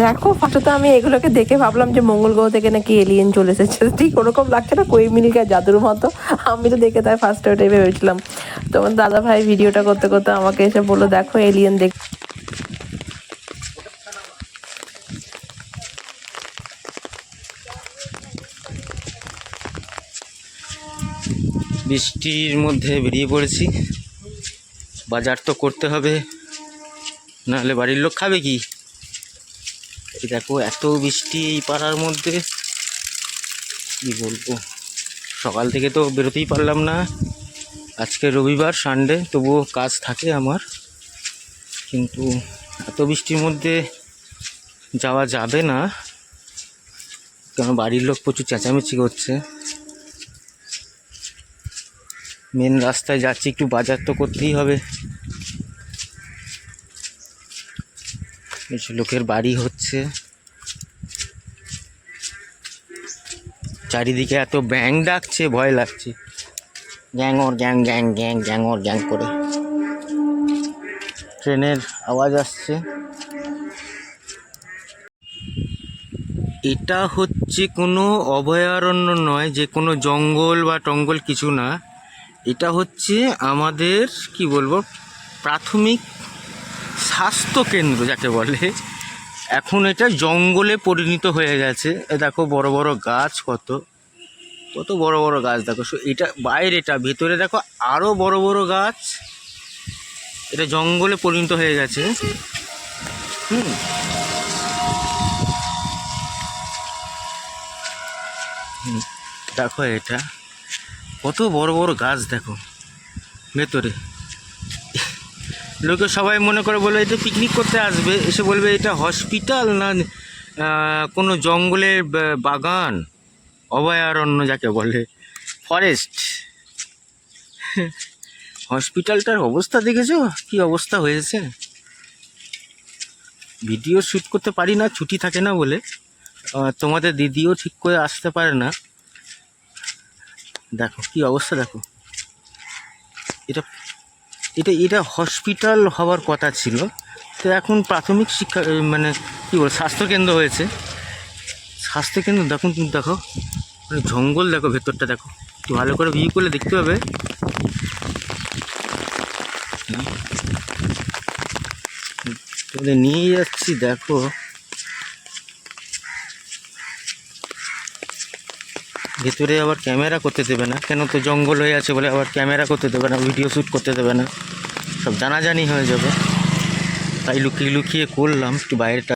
দেখো ফার্স্টে তো আমি এগুলোকে দেখে ভাবলাম যে মঙ্গল গ্রহ থেকে নাকি এলিয়েন চলে এসেছে। ঠিক ওরকম লাগছে না, কই মিলকা জাদুর মতো। আমি তো দেখে তাই ফার্স্ট ওটাই ভেবেছিলাম। তোমার দাদা ভাই ভিডিওটা করতে করতে আমাকে এসে বলল, দেখো এলিয়েন দেখ বৃষ্টির মধ্যে বেরিয়ে পড়েছি। বাজার তো করতে হবে। নাহলে বাড়ির লোক খাবে কি? দেখো, এত বৃষ্টি এই পাড়ার মধ্যে। কি বলব? সকাল থেকে তো বেরোতেই পারলাম না। আজকে রবিবার সানডে তবুও কাজ থাকে আমার। কিন্তু এত বৃষ্টির মধ্যে যাওয়া যাবে না। কেন, বাড়ির লোক প্রচুর চেঁচামেচি করছে। মেন রাস্তায় যাচ্ছি, একটু বাজার তো করতেই হবে। কিছু লোকের বাড়ি হচ্ছে। চারিদিকে এত ব্যাং ডাকছে, ভয় লাগছে। গ্যাং ওর গ্যাং গ্যাং গ্যাং গ্যাং ওর গ্যাং করে। ট্রেনের আওয়াজ আসছে। এটা হচ্ছে কোনো অভয়ারণ্য নয়, যে কোনো জঙ্গল বা টঙ্গল কিছু না। এটা হচ্ছে আমাদের, কি বলব, প্রাথমিক স্বাস্থ্য কেন্দ্র যাকে বলে। এখন এটা জঙ্গলে পরিণত হয়ে গেছে। এ দেখো বড় বড় গাছ কত। কত বড় বড় গাছ দেখো। এটা বাইরেটা ভেতরে দেখো আরও বড় বড় গাছ। এটা জঙ্গলে পরিণত হয়ে গেছে। হুম, দেখো এটা। কত বড় বড় গাছ দেখো। ভেতরে। লোকে সবাই মনে করে বলে, এটা পিকনিক করতে আসবে? এসে বলবে, এটা হসপিটাল না কোনো জঙ্গলের বাগান? অভয়ারণ্য যাকে বলে ফরেস্ট হসপিটালটার অবস্থা দেখেছ? কি অবস্থা হয়েছে? ভিডিও শ্যুট করতে পারি না, ছুটি থাকে না বলে। তোমাদের দিদিও ঠিক করে আসতে পারে না। দেখো, কি অবস্থা দেখো। এটা এটা এটা হসপিটাল হওয়ার কথা ছিল। তো এখন প্রাথমিক শিক্ষা মানে কী বল স্বাস্থ্যকেন্দ্র হয়েছে। স্বাস্থ্যকেন্দ্র, দেখুন, দেখো মানে জঙ্গল দেখো, ভেতরটা দেখো। একটু ভালো করে ভিউ করলে দেখতে পাবে। নিয়ে যাচ্ছি, দেখো। ভেতরে আবার ক্যামেরা করতে দেবে না। কেন তো জঙ্গল হয়ে আছে বলে আবার ক্যামেরা করতে দেবে না, ভিডিও শ্যুট করতে দেবে না। সব জানাজানি হয়ে যাবে। তাই লুকিয়ে লুকিয়ে করলাম একটু বাইরেটা।